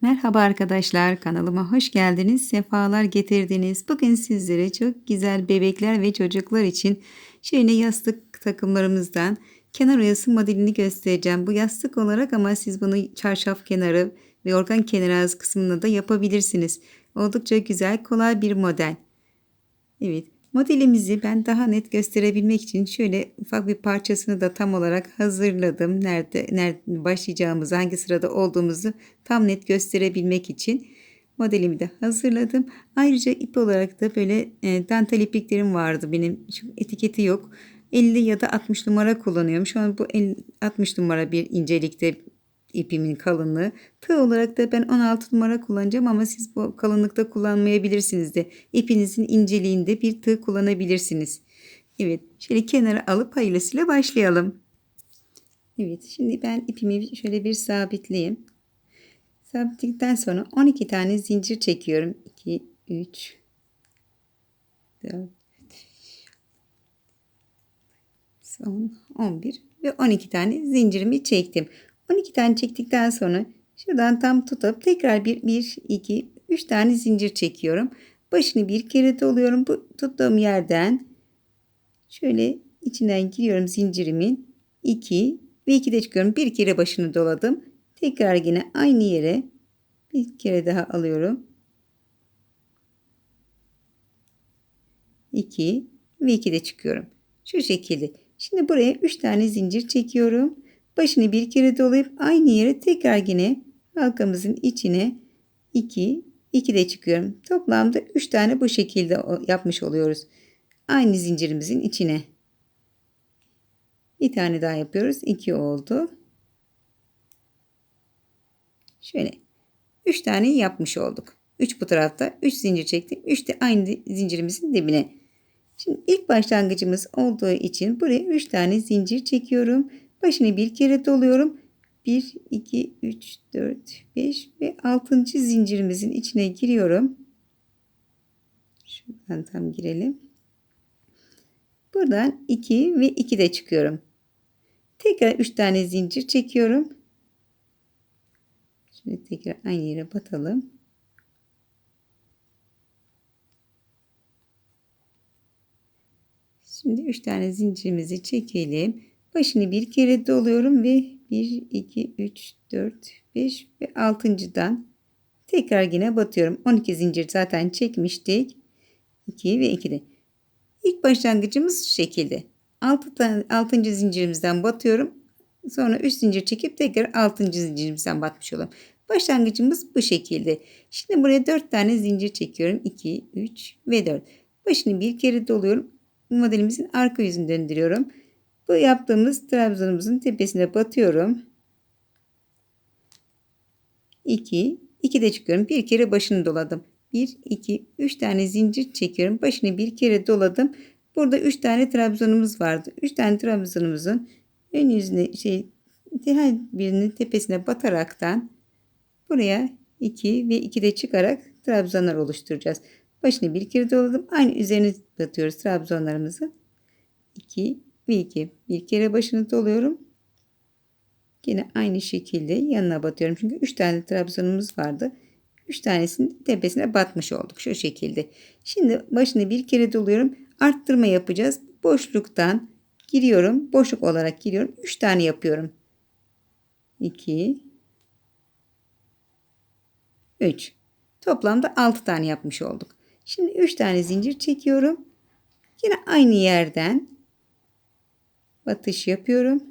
Merhaba arkadaşlar, kanalıma hoş geldiniz, sefalar getirdiniz. Bugün sizlere çok güzel bebekler ve çocuklar için şöyle yastık takımlarımızdan kenar oyası modelini göstereceğim. Bu yastık olarak ama siz bunu çarşaf kenarı ve organ kenarı ağzı kısmında da yapabilirsiniz. Oldukça güzel, kolay bir model. Evet, modelimizi ben daha net gösterebilmek için şöyle ufak bir parçasını da tam olarak hazırladım. Nerede, nerede başlayacağımızı, hangi sırada olduğumuzu tam net gösterebilmek için modelimi de hazırladım. Ayrıca ip olarak da böyle e, dantel ipliklerim vardı benim. Şu etiketi yok. 50 ya da 60 numara kullanıyorum. Şu an bu 50, 60 numara bir incelikte ipimin kalınlığı. Tığ olarak da ben 16 numara kullanacağım ama siz bu kalınlıkta kullanmayabilirsiniz de. İpinizin inceliğinde bir tığ kullanabilirsiniz. Evet şöyle kenara alıp hayırlısıyla başlayalım. Evet şimdi ben ipimi şöyle bir sabitleyeyim. Sabitledikten sonra 12 tane zincir çekiyorum. 2, 3, 4, 10, 11 ve 12 tane zincirimi çektim. 12 tane çektikten sonra şuradan tam tutup tekrar bir 1 2 3 tane zincir çekiyorum. Başını bir kere doluyorum. Bu tuttuğum yerden şöyle içinden giriyorum zincirimin 2 ve 2 de çıkıyorum. Bir kere başını doladım. Tekrar yine aynı yere bir kere daha alıyorum. 2 ve 2 de çıkıyorum. Şu şekilde. Şimdi buraya 3 tane zincir çekiyorum. Başını bir kere dolayıp aynı yere tekrar yine halkamızın içine 2 2 de çıkıyorum. Toplamda 3 tane bu şekilde yapmış oluyoruz. Aynı zincirimizin içine. Bir tane daha yapıyoruz. 2 oldu. Şöyle 3 tane yapmış olduk. 3 bu tarafta 3 zincir çektim. 3 de aynı zincirimizin dibine. Şimdi ilk başlangıcımız olduğu için buraya 3 tane zincir çekiyorum. Başını bir kere doluyorum. 1, 2, 3, 4, 5 ve 6. zincirimizin içine giriyorum. Şuradan tam girelim. Buradan 2 ve 2 de çıkıyorum. Tekrar 3 tane zincir çekiyorum. Şimdi tekrar aynı yere batalım. Şimdi 3 tane zincirimizi çekelim. Başını bir kere doluyorum ve 1, 2, 3, 4, 5 ve 6.dan tekrar yine batıyorum. 12 zincir zaten çekmiştik. 2 ve 2 de. İlk başlangıcımız şu şekilde. 6 tane 6. zincirimizden batıyorum. Sonra 3 zincir çekip tekrar 6. zincirimizden batmış olalım. Başlangıcımız bu şekilde. Şimdi buraya 4 tane zincir çekiyorum. 2, 3 ve 4. Başını bir kere doluyorum. Modelimizin arka yüzünü döndürüyorum. Bu yaptığımız trabzanımızın tepesine batıyorum. 2, 2 de çıkıyorum. Bir kere başını doladım. 1, 2, 3 tane zincir çekiyorum. Başını bir kere doladım. Burada 3 tane trabzanımız vardı. 3 tane trabzanımızın ön yüzüne şey her birinin tepesine bataraktan buraya 2 ve 2 de çıkarak trabzanlar oluşturacağız. Başını bir kere doladım. Aynı üzerine batıyoruz trabzanlarımızı. 2 ve 2. Bir kere başını doluyorum. Yine aynı şekilde yanına batıyorum. Çünkü 3 tane trabzanımız vardı. 3 tanesinin tepesine batmış olduk. Şu şekilde. Şimdi başını bir kere doluyorum. Arttırma yapacağız. Boşluktan giriyorum. Boşluk olarak giriyorum. 3 tane yapıyorum. 2 3 Toplamda 6 tane yapmış olduk. Şimdi 3 tane zincir çekiyorum. Yine aynı yerden batış yapıyorum.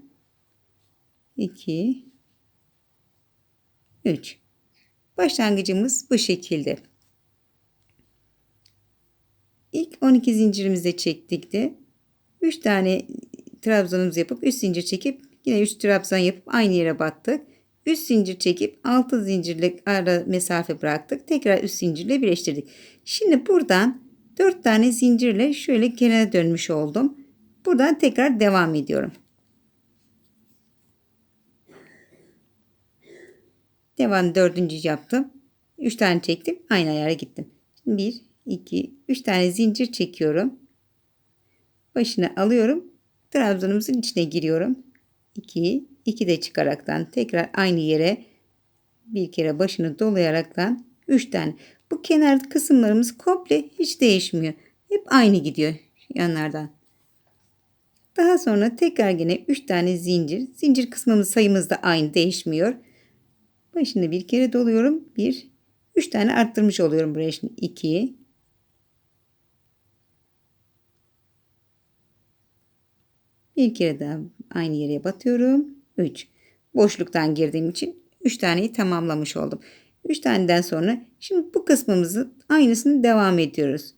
2 3 Başlangıcımız bu şekilde. İlk 12 zincirimizi çektik de 3 tane trabzanımızı yapıp 3 zincir çekip yine 3 trabzan yapıp aynı yere battık. 3 zincir çekip 6 zincirlik ara mesafe bıraktık. Tekrar 3 zincirle birleştirdik. Şimdi buradan 4 tane zincirle şöyle kenara dönmüş oldum. Buradan tekrar devam ediyorum. Devam dördüncü yaptım. 3 tane çektim. Aynı ayara gittim. 1, 2, 3 tane zincir çekiyorum. Başına alıyorum. Trabzanımızın içine giriyorum. 2, 2 de çıkaraktan tekrar aynı yere bir kere başını dolayaraktan 3 tane. Bu kenar kısımlarımız komple hiç değişmiyor. Hep aynı gidiyor yanlardan. Daha sonra tekrar yine 3 tane zincir. Zincir kısmımız sayımız da aynı değişmiyor. Başını bir kere doluyorum. 1 3 tane arttırmış oluyorum buraya şimdi 2 Bir kere daha aynı yere batıyorum. 3. Boşluktan girdiğim için 3 taneyi tamamlamış oldum. 3 taneden sonra şimdi bu kısmımızı aynısını devam ediyoruz.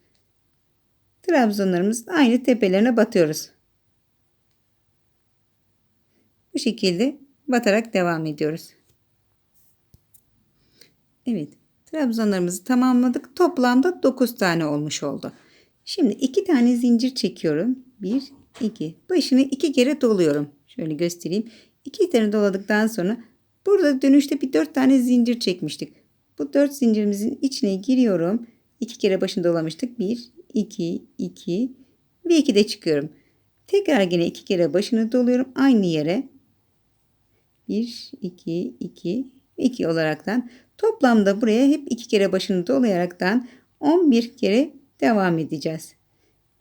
Trabzonlarımız aynı tepelerine batıyoruz. Bu şekilde batarak devam ediyoruz. Evet. Trabzonlarımızı tamamladık. Toplamda 9 tane olmuş oldu. Şimdi 2 tane zincir çekiyorum. 1, 2. Başını 2 kere doluyorum. Şöyle göstereyim. 2 tane doladıktan sonra burada dönüşte bir 4 tane zincir çekmiştik. Bu 4 zincirimizin içine giriyorum. 2 kere başını dolamıştık. 1, 2, 2 ve 2 de çıkıyorum. Tekrar yine 2 kere başını doluyorum. Aynı yere. 1, 2, 2, 2 olaraktan toplamda buraya hep 2 kere başını dolayaraktan 11 kere devam edeceğiz.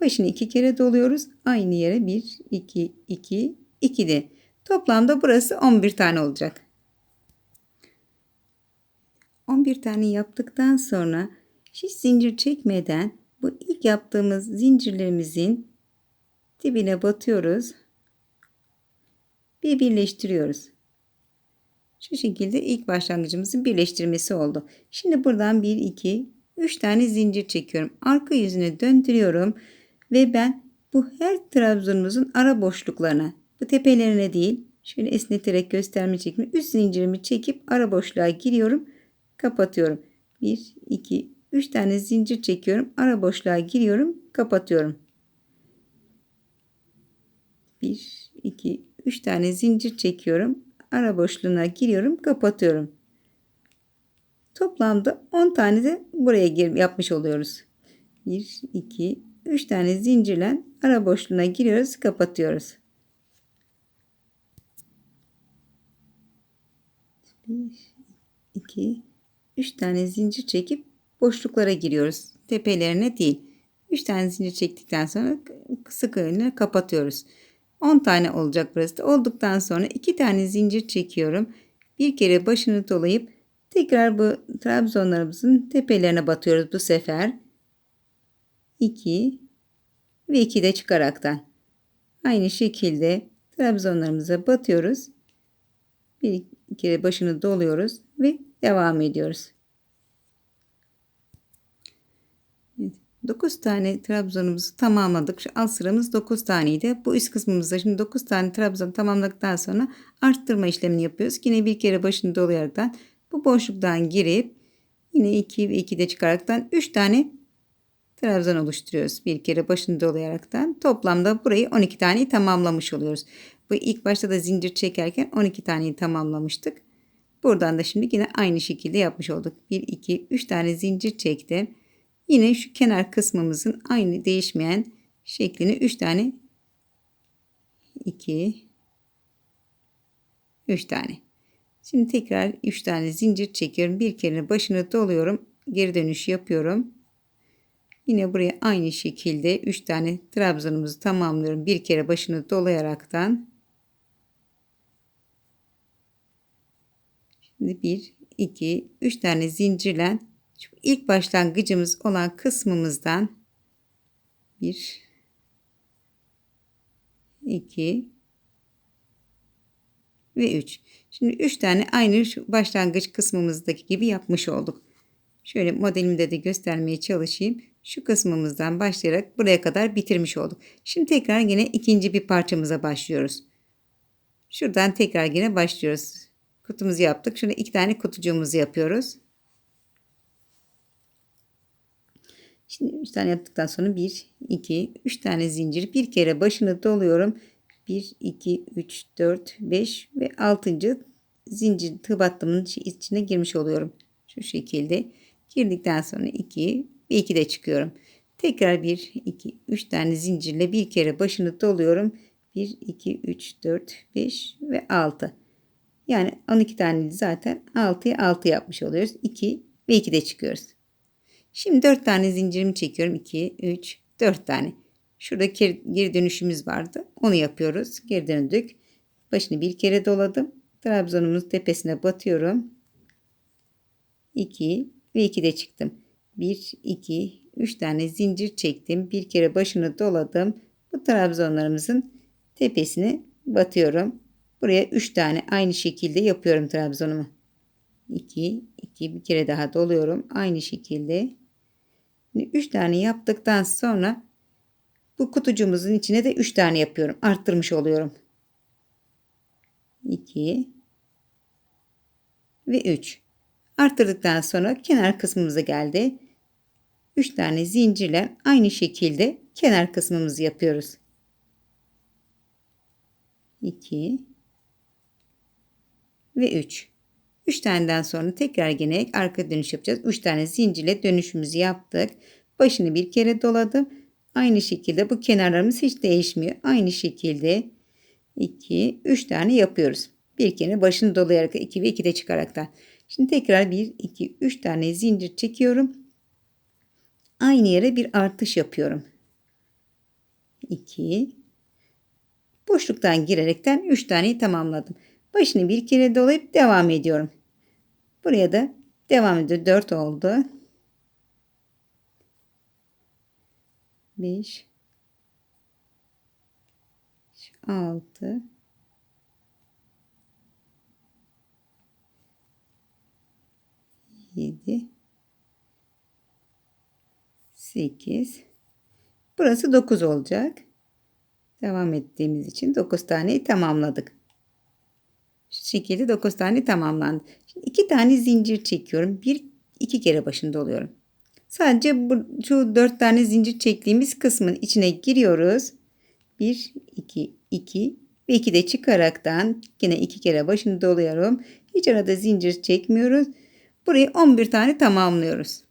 Başını 2 kere doluyoruz. Aynı yere 1, 2, 2, 2 de. Toplamda burası 11 tane olacak. 11 tane yaptıktan sonra hiç zincir çekmeden bu ilk yaptığımız zincirlerimizin dibine batıyoruz. Bir birleştiriyoruz. Şu şekilde ilk başlangıcımızın birleştirmesi oldu. Şimdi buradan 1, 2, 3 tane zincir çekiyorum. Arka yüzüne döndürüyorum. Ve ben bu her trabzonumuzun ara boşluklarına, bu tepelerine değil, şöyle esneterek gösterme çekimi, üst zincirimi çekip ara boşluğa giriyorum. Kapatıyorum. 1, 2, 3 tane zincir çekiyorum. Ara boşluğa giriyorum. Kapatıyorum. 1, 2, 3 tane zincir çekiyorum ara boşluğuna giriyorum kapatıyorum. Toplamda 10 tane de buraya gir yapmış oluyoruz. 1, 2, 3 tane zincirle ara boşluğuna giriyoruz kapatıyoruz. 1, 2, 3 tane zincir çekip boşluklara giriyoruz. Tepelerine değil. 3 tane zincir çektikten sonra sık iğne kapatıyoruz. 10 tane olacak burası. Olduktan sonra 2 tane zincir çekiyorum. Bir kere başını dolayıp tekrar bu trabzonlarımızın tepelerine batıyoruz bu sefer. 2 ve 2 de çıkaraktan. Aynı şekilde trabzonlarımıza batıyoruz. Bir kere başını doluyoruz ve devam ediyoruz. 9 tane trabzonumuzu tamamladık. Şu alt sıramız 9 taneydi. Bu üst kısmımızda şimdi 9 tane trabzon tamamladıktan sonra arttırma işlemini yapıyoruz. Yine bir kere başını dolayaraktan bu boşluktan girip yine 2 ve 2 de çıkaraktan 3 tane trabzon oluşturuyoruz. Bir kere başını dolayaraktan toplamda burayı 12 taneyi tamamlamış oluyoruz. Bu ilk başta da zincir çekerken 12 taneyi tamamlamıştık. Buradan da şimdi yine aynı şekilde yapmış olduk. 1 2 3 tane zincir çektim. Yine şu kenar kısmımızın aynı değişmeyen şeklini 3 tane 2 3 tane. Şimdi tekrar 3 tane zincir çekiyorum. Bir kere başını doluyorum. Geri dönüş yapıyorum. Yine buraya aynı şekilde 3 tane trabzanımızı tamamlıyorum. Bir kere başını dolayaraktan. Şimdi 1 2 3 tane zincirle şu ilk başlangıcımız olan kısmımızdan 1 2 ve 3. Şimdi 3 tane aynı başlangıç kısmımızdaki gibi yapmış olduk. Şöyle modelimde de göstermeye çalışayım. Şu kısmımızdan başlayarak buraya kadar bitirmiş olduk. Şimdi tekrar yine ikinci bir parçamıza başlıyoruz. Şuradan tekrar yine başlıyoruz. Kutumuzu yaptık. Şurada iki tane kutucuğumuzu yapıyoruz. Şimdi 3 tane yaptıktan sonra 1, 2, 3 tane zincir. Bir kere başını doluyorum. 1, 2, 3, 4, 5 ve 6. zincir tığ battımın içine girmiş oluyorum. Şu şekilde. Girdikten sonra 2 ve 2 de çıkıyorum. Tekrar 1, 2, 3 tane zincirle bir kere başını doluyorum. 1, 2, 3, 4, 5 ve 6. Yani 12 tane zaten 6'ya 6 yapmış oluyoruz. 2 ve 2 de çıkıyoruz. Şimdi 4 tane zincirimi çekiyorum. 2, 3, 4 tane. Şurada geri dönüşümüz vardı. Onu yapıyoruz. Geri döndük. Başını bir kere doladım. Trabzonumuz tepesine batıyorum. 2 ve 2 de çıktım. 1, 2, 3 tane zincir çektim. Bir kere başını doladım. Bu trabzonlarımızın tepesine batıyorum. Buraya 3 tane aynı şekilde yapıyorum trabzonumu. 2, 2 bir kere daha doluyorum. Aynı şekilde. 3 tane yaptıktan sonra bu kutucuğumuzun içine de 3 tane yapıyorum. Arttırmış oluyorum. 2 ve 3. Arttırdıktan sonra kenar kısmımıza geldi. 3 tane zincirle aynı şekilde kenar kısmımızı yapıyoruz. 2 ve 3. 3 taneden sonra tekrar yine arka dönüş yapacağız. 3 tane zincirle dönüşümüzü yaptık. Başını bir kere doladım. Aynı şekilde bu kenarlarımız hiç değişmiyor. Aynı şekilde 2, 3 tane yapıyoruz. Bir kere başını dolayarak 2 ve 2 de çıkaraktan. Şimdi tekrar 1, 2, 3 tane zincir çekiyorum. Aynı yere bir artış yapıyorum. 2, boşluktan girerekten 3 taneyi tamamladım. Başını bir kere dolayıp devam ediyorum. Buraya da devam ediyor. 4 oldu. 5 6 7 8 Burası 9 olacak. Devam ettiğimiz için 9 taneyi tamamladık. Şekilde 9 tane tamamlandı. Şimdi 2 tane zincir çekiyorum. Bir iki kere başında oluyorum. Sadece bu, şu 4 tane zincir çektiğimiz kısmın içine giriyoruz. 1 2 2 ve 2 de çıkaraktan yine 2 kere başını doluyorum. Hiç arada zincir çekmiyoruz. Burayı 11 tane tamamlıyoruz.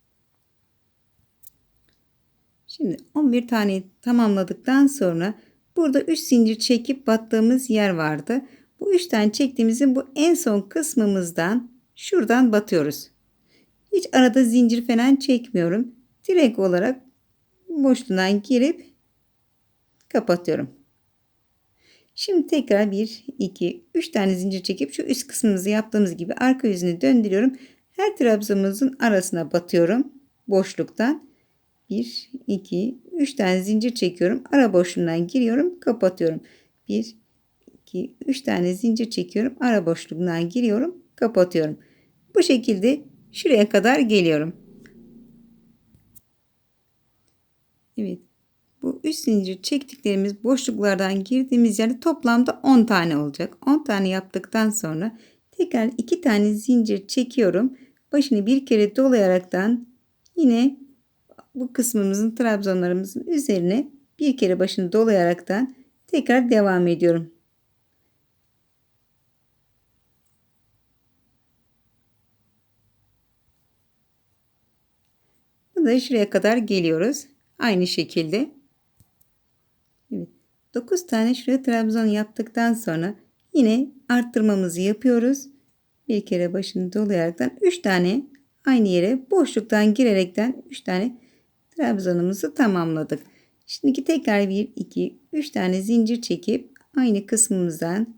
Şimdi 11 tane tamamladıktan sonra burada 3 zincir çekip battığımız yer vardı. Bu 3 tane çektiğimizin bu en son kısmımızdan şuradan batıyoruz. Hiç arada zincir falan çekmiyorum. Direkt olarak boşluğundan girip kapatıyorum. Şimdi tekrar 1, 2, 3 tane zincir çekip şu üst kısmımızı yaptığımız gibi arka yüzünü döndürüyorum. Her trabzanımızın arasına batıyorum. Boşluktan 1, 2, 3 tane zincir çekiyorum. Ara boşluğundan giriyorum. Kapatıyorum. 1, 2, 3 tane zincir çekiyorum. Ara boşluğundan giriyorum. Kapatıyorum. Bu şekilde şuraya kadar geliyorum. Evet. Bu 3 zincir çektiklerimiz boşluklardan girdiğimiz yerde toplamda 10 tane olacak. 10 tane yaptıktan sonra tekrar 2 tane zincir çekiyorum. Başını bir kere dolayaraktan yine bu kısmımızın trabzonlarımızın üzerine bir kere başını dolayaraktan tekrar devam ediyorum. Da şuraya kadar geliyoruz. Aynı şekilde. Evet. 9 tane şuraya trabzon yaptıktan sonra yine arttırmamızı yapıyoruz. Bir kere başını dolayaraktan 3 tane aynı yere boşluktan girerekten 3 tane trabzanımızı tamamladık. Şimdi tekrar 1 2 3 tane zincir çekip aynı kısmımızdan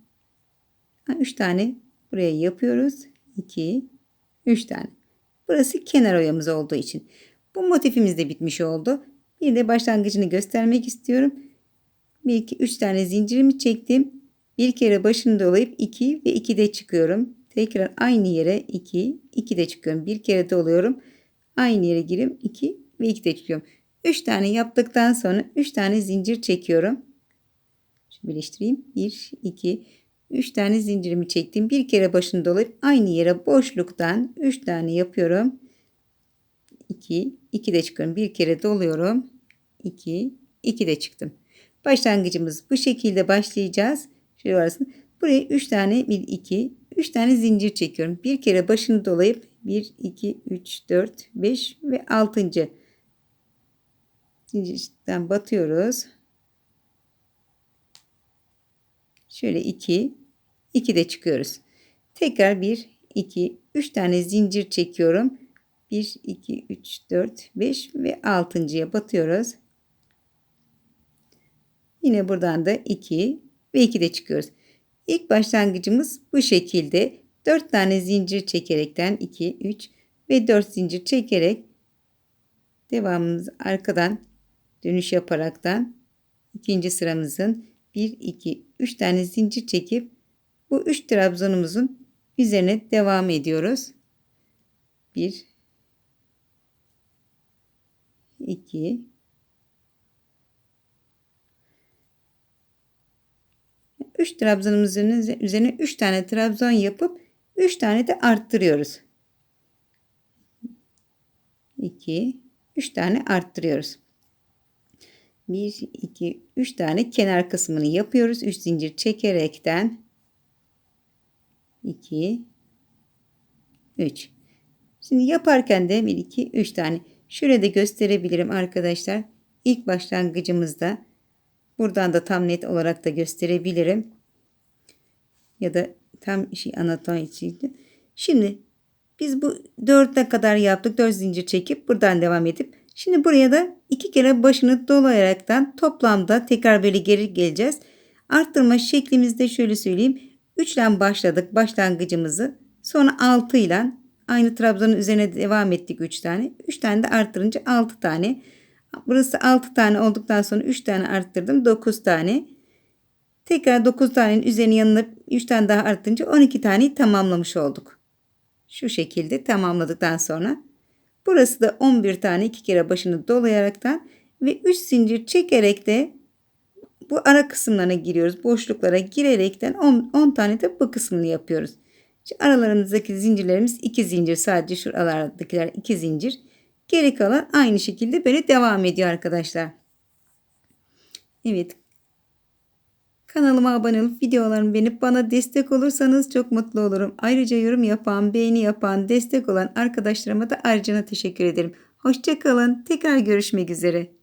3 tane buraya yapıyoruz. 2 3 tane. Burası kenar oyamız olduğu için. Bu motifimiz de bitmiş oldu. Bir de başlangıcını göstermek istiyorum. 1 2 3 tane zincirimi çektim. Bir kere başını dolayıp 2 ve 2 de çıkıyorum. Tekrar aynı yere 2 2 de çıkıyorum. Bir kere doluyorum. Aynı yere girip 2 ve 2 de çıkıyorum. 3 tane yaptıktan sonra 3 tane zincir çekiyorum. Şimdi birleştireyim. 1 2 3 tane zincirimi çektim. Bir kere başını dolayıp aynı yere boşluktan 3 tane yapıyorum. 2 2 de çıkıyorum. Bir kere doluyorum. 2 2 de çıktım. Başlangıcımız bu şekilde başlayacağız. Şöyle arasında. Buraya 3 tane 1 2 3 tane zincir çekiyorum. Bir kere başını dolayıp 1 2 3 4 5 ve 6. zincirden batıyoruz. Şöyle 2 2 de çıkıyoruz. Tekrar 1, 2, 3 tane zincir çekiyorum. 1, 2, 3, 4, 5 ve 6.ya batıyoruz. Yine buradan da 2 ve 2 de çıkıyoruz. İlk başlangıcımız bu şekilde. 4 tane zincir çekerekten 2, 3 ve 4 zincir çekerek devamımız arkadan dönüş yaparaktan ikinci sıramızın 1, 2, 3 tane zincir çekip bu 3 trabzanımızın üzerine devam ediyoruz. 1 2 3 trabzanımızın üzerine 3 tane trabzan yapıp 3 tane de arttırıyoruz. 2 3 tane arttırıyoruz. 1 2 3 tane kenar kısmını yapıyoruz. 3 zincir çekerekten 2 3 Şimdi yaparken de 1 2 3 tane de gösterebilirim arkadaşlar. İlk başlangıcımızda buradan da tam net olarak da gösterebilirim. Ya da tam şey anlatan için. Şimdi biz bu 4'e kadar yaptık. 4 zincir çekip buradan devam edip şimdi buraya da iki kere başını dolayaraktan toplamda tekrar böyle geri geleceğiz. Arttırma şeklimizde şöyle söyleyeyim. 3 ile başladık başlangıcımızı. Sonra 6 ile aynı trabzanın üzerine devam ettik 3 tane. 3 tane de arttırınca 6 tane. Burası 6 tane olduktan sonra 3 tane arttırdım. 9 tane. Tekrar 9 tanenin üzerine yanına 3 tane daha arttırınca 12 taneyi tamamlamış olduk. Şu şekilde tamamladıktan sonra burası da 11 tane iki kere başını dolayaraktan ve 3 zincir çekerek de bu ara kısımlarına giriyoruz. Boşluklara girerekten 10, 10 tane de bu kısmını yapıyoruz. Şimdi aralarımızdaki zincirlerimiz 2 zincir. Sadece şuralardakiler 2 zincir. Geri kalan aynı şekilde böyle devam ediyor arkadaşlar. Evet. Kanalıma abone olup videolarımı beğenip bana destek olursanız çok mutlu olurum. Ayrıca yorum yapan, beğeni yapan, destek olan arkadaşlarıma da ayrıca teşekkür ederim. Hoşçakalın. Tekrar görüşmek üzere.